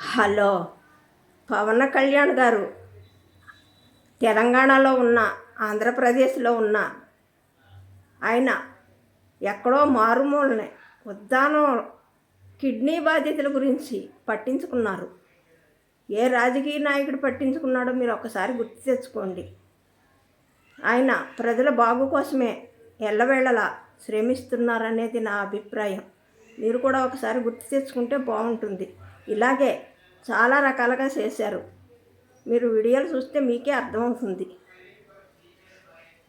Hello Pawan Kalyan గారు. తెలంగాణలో ఉన్న ఆంధ్రప్రదేశ్లో ఉన్న ఆయన ఎక్కడో మారుమూలనే ఉద్దానం కిడ్నీ బాధితుల గురించి పట్టించుకున్నారు. ఏ రాజకీయ నాయకుడు పట్టించుకున్నాడో మీరు ఒకసారి గుర్తు తెచ్చుకోండి. ఆయన ప్రజల బాగు కోసమే ఎల్లవేళలా శ్రమిస్తున్నారనేది నా అభిప్రాయం. మీరు కూడా ఒకసారి గుర్తు తెచ్చుకుంటే బాగుంటుంది. ఇలాగే చాలా రకాలుగా చేశారు. మీరు వీడియోలు చూస్తే మీకే అర్థమవుతుంది.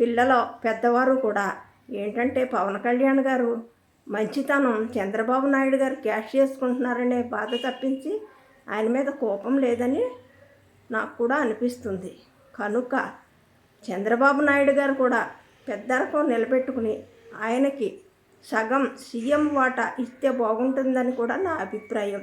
పిల్లలు పెద్దవారు కూడా ఏంటంటే పవన్ కళ్యాణ్ గారు మంచితనం చంద్రబాబు నాయుడు గారు క్యాష్ చేసుకుంటున్నారనే బాధ తప్పించి ఆయన మీద కోపం లేదని నాకు కూడా అనిపిస్తుంది. కనుక చంద్రబాబు నాయుడు గారు కూడా పెద్దరకం నిలబెట్టుకుని ఆయనకి సగం సీఎం వాటా ఇస్తే బాగుంటుందని కూడా నా అభిప్రాయం.